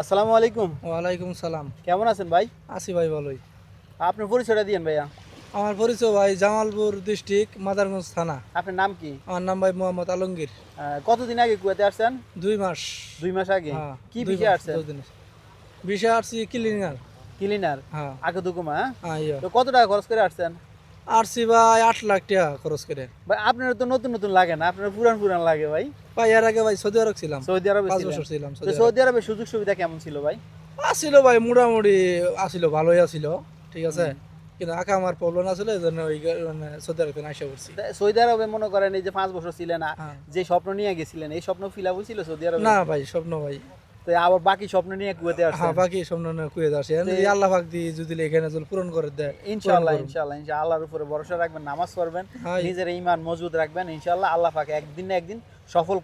আসসালামু আলাইকুম। ওয়ালাইকুম সালাম। কেমন আছেন ভাই? আসি ভাই ভালোই। আপনার পরিচয়টা দিয়েন ভাইয়া। আমার পরিচয় ভাই জামালপুর ডিস্ট্রিক্ট মাদারগঞ্জ থানা। আপনার নাম কি? আমার নাম ভাই মোহাম্মদ আলমগীর। কতদিন আগে কুয়েতে আসছেন? দুই মাস। দুই মাস আগে? হ্যাঁ, কি বিষয়ে আসছেন। বিষয় আসছি ক্লিনার ক্লিনার হ্যাঁ। আগে দুকুমা হ্যাঁ? হ্যাঁ তো কত টাকা খরচ করে আসছেন? আসছি ভাই আট লাখ টাকা খরচ করে। ভাই আপনার তো নতুন নতুন লাগে না আপনার পুরান পুরান লাগে ভাই। ভাই এর আগে ভাই সৌদি আরব ছিলাম। সৌদি আরবে পাঁচ বছর ছিলাম সৌদি আরবে। সুযোগ সুবিধা কেমন ছিল ভাই? আসছিল ভাই মোটামুটি আসছিল ভালোই আসছিল ঠিক আছে। কিন্তু আঁকা আমার প্রবলেম আসলে এই জন্য ওই মানে সৌদি আরব আসা করছি সৌদি আরবে মনে করেন এই যে পাঁচ বছর ছিলেন হ্যাঁ। যে স্বপ্ন নিয়ে গেছিলেন এই স্বপ্ন ফিল আপ ছিল সৌদি আরবে? না ভাই স্বপ্ন ভাই। তো আবার বাকি স্বপ্ন নিয়ে কুয়েতে আসছেন। হ্যাঁ বাকি স্বপ্ন না কুয়ে আসে তে- আল্লাহ পাক দিয়ে যদি এখানে যদি পূরণ করে দেয় ইনশাআল্লাহ ইনশাআল্লাহ ইনশাআল্লাহ আল্লাহর উপরে ভরসা রাখবেন নামাজ পড়বেন হ্যাঁ। নিজের ইমান মজবুত রাখবেন ইনশাআল্লাহ আল্লাহ পাকে একদিন না একদিন সফল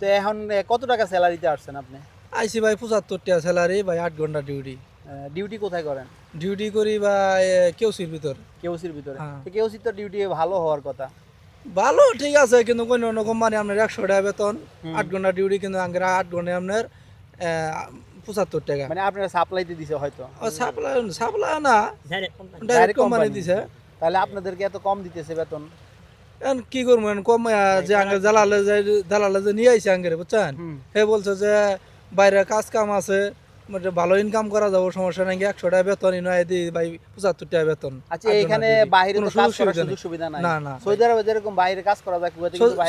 তো এখন কত টাকা স্যালারিতে আসছেন আপনি? আইসি ভাই পঁচাত্তর টাকা স্যালারি ভাই আট ঘণ্টা ডিউটি ডিউটি কোথায় করেন? ডিউটি করি বা কেউসির ভিতর। কেউসির ভিতরে। হ্যাঁ। কেউসির তো ডিউটি ভালো হওয়ার কথা। ভালো ঠিক আছে কিন্তু কোনো কোম্পানি আপনার একশো টাকা বেতন আট ঘণ্টা ডিউটি কিন্তু আট ঘণ্টা আপনার পঁচাত্তর টাকা। মানে আপনারা সাপ্লাইতে দিছে হয়তো। সাপ্লাই সাপ্লাই না। ডাইরেক্ট কোম্পানি দিছে। তাহলে আপনাদেরকে এত কম দিতেছে বেতন? এখন কি করব? কম যে আঙ্গের জালালে যে দালালে যে নিয়ে আইছে আঙ্গের বুঝছেন? হে বলছে যে বাইরে কাজ কাম আছে মানে ভালো ইনকাম করা যাব সমস্যা নাকি একশো টাকা বেতন ইনয় দিই ভাই পঁচাত্তর টাকা বেতন। আচ্ছা এখানে বাইরে কোনো কাজ সুযোগ করার সুবিধা সুযোগ সুবিধা নাই। না, না। সৌদি আরবে যেরকম বাইরে কাজ করা যায়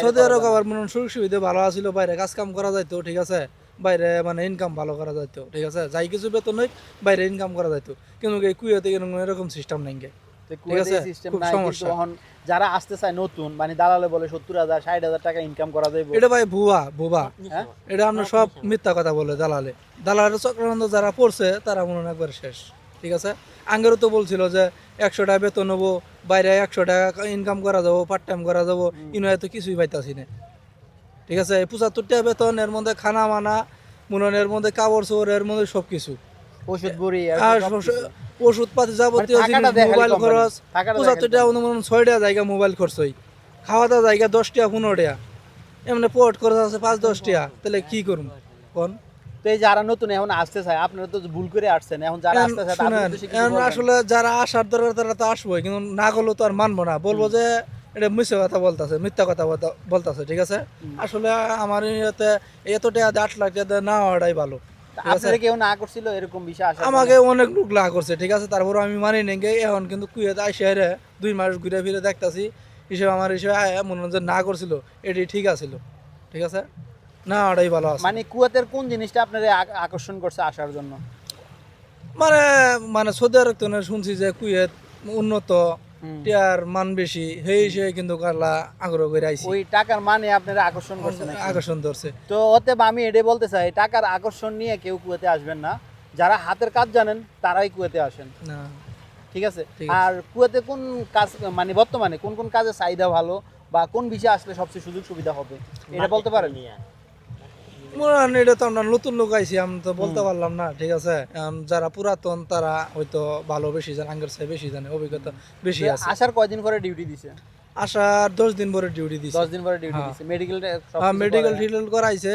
সৌদি আরব আবার মনে সুযোগ সুবিধা ভালো আছিল বাইরে কাজ কাম করা যাইতো ঠিক আছে? বাইরে মানে ইনকাম ভালো করা যাইতো ঠিক আছে? যাই কিছু বেতন নয় বাইরে ইনকাম করা যাইতো। কিন্তু এই কুয়েতে এরকম এরকম সিস্টেম নাই কিন্তু। যারা আসতে চায় নতুন মানে দালালে বলে সত্তর হাজার ষাট হাজার টাকা ইনকাম করা যাবে এটা ভাই ভুয়া ভুয়া। হ্যাঁ? এটা আমরা সব মিথ্যা কথা বলে দালালে। দালালের চক্রান্ত যারা পড়ছে তারা মনে হয় একবার শেষ। ঠিক আছে? আঙ্গেরও তো বলছিল যে একশো টাকা বেতন নেব বাইরে একশো টাকা ইনকাম করা যাব পার্ট টাইম করা যাব। ইনয় তো কিছুই পাইতাছি না। ঠিক আছে এই পঁচাত্তর টাকা বেতন এর মধ্যে খানা মানা মনে এর মধ্যে কাপড় চোর এর মধ্যে সব কিছু ওষুধ বড়ি আর। ওষুধ পাতি যাবতীয় মানে মোবাইল খরচ টাকাটা দেয় পঁচাত্তর টাকা ছয় টাকা জায়গা মোবাইল খরচ হয়। খাওয়া দাওয়া জায়গা দশ টাকা পনেরো টাকা এমনি পোর্ট খরচ আছে পাঁচ দশ টাকা তাহলে কি করুন কোন? তো এই যারা নতুন এখন আসতে চায় আপনারা তো ভুল করে আসছেন। এখন যারা আসতে চায়? আসলে যারা আসার দরকার তারা তো আসবোই কিন্তু না করলেও তো আর মানবো না। বলব যে এটা মিথ্যা কথা বলতেছে মিথ্যা কথা বলতা- বলতাছে ঠিক আছে? আসলে আমার ইয়েতে এত টাকা আট লাখ টাকা না হওয়াটাই ভালো আপনারা কেউ না করছিল এরকম বিষয় আসা আমাকে অনেক লোক লাগ করছে ঠিক আছে? তারপর আমি মানি নেই এখন কিন্তু কুয়েতে আইসে দুই মাস ঘুরে ফিরে দেখতাছি হিসেবে আমার হিসেবে আয় মনে না করছিল এটি ঠিক আছিল ঠিক আছে? না ওটাই ভালো আছে। মানে কুয়াতের কোন জিনিসটা আপনারা আকর্ষণ করছে আসার জন্য? মানে মানে সৌদি আরব শুনছি যে কুয়েত উন্নত। টিয়ার মান বেশি সেই হিসেবে কিন্তু কারলা আগ্রহ করে আইছি। ওই টাকার মানে আপনারা আকর্ষণ করছে নাকি? আকর্ষণ ধরছে। তো অতএব আমি এটাই বলতে চাই টাকার আকর্ষণ নিয়ে কেউ কুয়েতে আসবেন না। যারা হাতের কাজ জানেন তারাই কুয়েতে আসেন। না। ঠিক আছে? আর কুয়েতে কোন কাজ মানে বর্তমানে কোন কোন কাজের চাহিদা ভালো বা কোন বিষয়ে আসলে সবচেয়ে সুযোগ সুবিধা হবে? এটা বলতে পারেন? এটা তো আমরা নতুন লোক আইছি আমি তো বলতে পারলাম না ঠিক আছে? যারা পুরাতন তারা হয়তো ভালো বেশি জানে আঙ্গের বেশি জানে অভিজ্ঞতা বেশি আছে। আসার কয়দিন পরে ডিউটি দিছে? আসার দশ দিন পরে ডিউটি দিছে। দশ দিন পরে ডিউটি হ্যাঁ। দিছে। মেডিকেল মেডিকেল টিটেল করাইছে।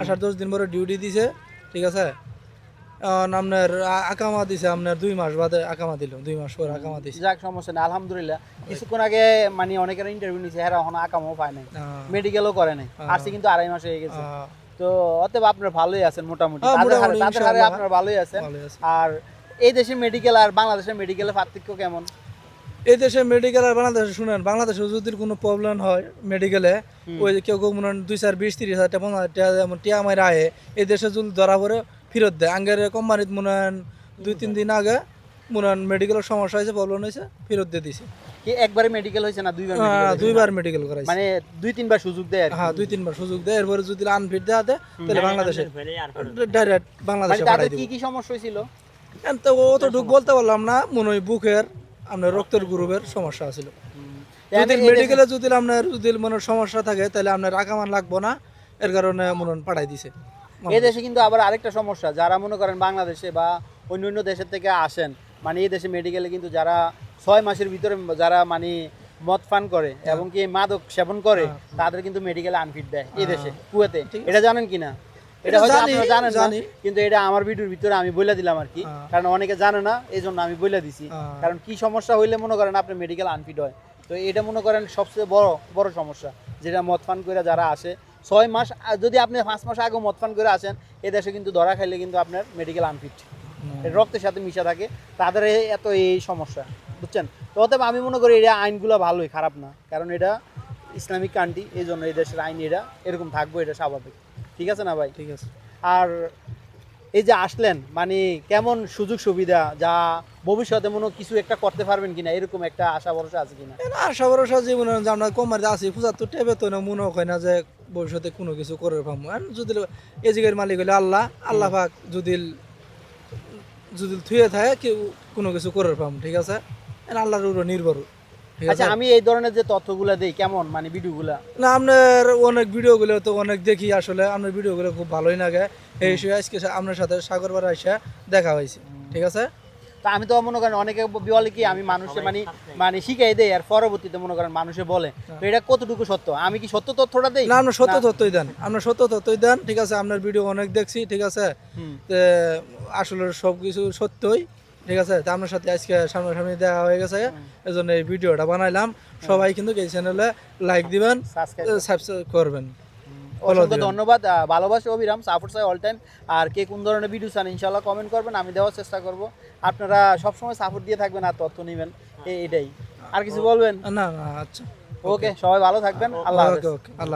আসার দশ দিন পরে ডিউটি দিছে ঠিক আছে? আপনার আকামা দিছে আপনার দুই মাস বাদে আকামা দিল দুই মাস পরে আকামা দিছে। যাক সমস্যা নেই আলহামদুলিল্লাহ। কিছুক্ষণ আগে মানে অনেকের ইন্টারভিউ নিছে হ্যাঁ এখন আকামও পায় নাই। মেডিকেলও করে নাই। হ্যাঁ। আসছে কিন্তু আড়াই মাস হয়ে গেছে। তো অতএব আপনার ভালোই আছেন মোটামুটি। হ্যাঁ, তাদের হারে-। আপনার ভালোই আছেন। আর এই দেশের মেডিকেল আর বাংলাদেশের মেডিকেলের পার্থক্য কেমন? এই দেশে মেডিকেল আর বাংলাদেশে শুনেন বাংলাদেশে যদি কোনো প্রবলেম হয় মেডিকেলে ওই কেউ কেউ মনে দুই চার বিশ তিরিশ হাজার টাকা যেমন টিয়া মাই আয়ে এই দেশে যদি ধরা পড়ে ফেরত দেয়। আঙ্গের কোম্পানিত মনে হয় দুই তিন দিন আগে মনে হয় মেডিকেলের সমস্যা হয়েছে প্রবলেম হয়েছে ফেরত দিয়ে দিছে কি একবারে মেডিকেল হয়েছে না দুইবার medical দুইবার মেডিকেল করাইছে। মানে দুই তিনবার সুযোগ দেয় আর হ্যাঁ দুই তিনবার সুযোগ দেয়। এরপরে যদি আনফিট দেওয়া দেয় তাহলে বাংলাদেশে ডাইরেক্ট মানে বাংলাদেশে পাঠাই দিব। কি সমস্যা হয়েছিল? তো ও তো ঢুক বলতে পারলাম না মনে হয় বুকের আপনার রক্তের গ্রুপের সমস্যা ছিল যদি মেডিকেলে যদি আপনার যদি মনে সমস্যা থাকে তাহলে আপনার আকামান লাগবো না। এর কারণে মনে হয় পাঠাই দিছে। এই দেশে কিন্তু আবার আরেকটা সমস্যা যারা মনে করেন বাংলাদেশে বা অন্য অন্য দেশের থেকে আসেন মানে এই দেশে মেডিকেলে কিন্তু যারা ছয় মাসের ভিতরে যারা মানে মদ পান করে হ্যাঁ। এবং কি মাদক সেবন করে তাদের কিন্তু মেডিকেলে আনফিট দেয় এই দেশে কুয়েতে। এটা জানেন কি না? এটা হয়তো আপনারা জানেন না কিন্তু এটা আমার ভিডিওর ভিতরে আমি বলে দিলাম আর কি। হ্যাঁ। কারণ অনেকে জানে না এই জন্য আমি বলে দিছি। হ্যাঁ। কারণ কি সমস্যা হইলে মনে করেন আপনি মেডিকেল আনফিট হয়। তো এটা মনে করেন সবচেয়ে বড় বড় সমস্যা যেটা মদ পান করে যারা আসে। ছয় মাস যদি আপনি পাঁচ মাস আগে মদ পান করে আসেন এ দেশে কিন্তু ধরা খাইলে কিন্তু আপনার মেডিকেল আনফিট। রক্তের সাথে মিশা থাকে তাদের এত এই সমস্যা বুঝছেন? তো অতএব আমি মনে করি এটা আইনগুলো ভালোই খারাপ না। কারণ এটা ইসলামিক কান্ট্রি এই জন্য এই দেশের আইন এটা এরকম থাকব এটা স্বাভাবিক। ঠিক আছে না ভাই? ঠিক আছে। আর এই যে আসলেন মানে কেমন সুযোগ সুবিধা যা ভবিষ্যতে মনে কিছু একটা করতে পারবেন কিনা এরকম একটা আশা ভরসা আছে কিনা? আশা ভরসা জীবনে যে আমরা কমার আছি পঁচাত্তর টেবে তো না মনে হয় না যে ভবিষ্যতে কোনো কিছু করে পাবো আর যদি এই জায়গার মালিক হলে আল্লাহ আল্লাহ পাক যদি যদি থুয়ে থাকে কেউ কোনো কিছু করে পাম ঠিক আছে? আল্লাহর উপর নির্ভর আচ্ছা আমি এই ধরনের যে তথ্যগুলো দেই কেমন? মানে ভিডিওগুলো? না আপনার অনেক ভিডিওগুলো তো অনেক দেখি আসলে আপনার ভিডিওগুলো খুব ভালোই লাগে। এই আজকে আপনার সাথে সাগরবার এসে দেখা হয়েছে ঠিক আছে? তা আমি তো মনে করেন অনেকে বলে কি আমি মানুষে মানে মানে শিখাই দেই আর পরবর্তীতে মনে করেন মানুষে বলে। তো এটা কতটুকু সত্য? আমি কি সত্য তথ্যটা দেই? না আপনার সত্য তথ্যই দেন। আপনার সত্য তথ্যই দেন ঠিক আছে? আপনার ভিডিও অনেক দেখছি ঠিক আছে? আসলে সব কিছু সত্যই ঠিক আছে? তা আপনার সাথে আজকে সামনাসামনি দেখা হয়ে গেছে এই জন্য এই ভিডিওটা বানাইলাম। সবাই কিন্তু এই চ্যানেলে লাইক দিবেন সাবস্ক্রাইব করবেন। অসংখ্য ধন্যবাদ ভালোবাসি অভিরাম সাপোর্ট চাই অল টাইম আর কে কোন ধরনের ভিডিও চান ইনশাল্লাহ কমেন্ট করবেন আমি দেওয়ার চেষ্টা করব। আপনারা সবসময় সাপোর্ট দিয়ে থাকবেন আর তথ্য নেবেন এটাই। আর কিছু বলবেন? না না আচ্ছা। ওকে সবাই ভালো থাকবেন আল্লাহ হাফেজ। ওকে ওকে আল্লাহ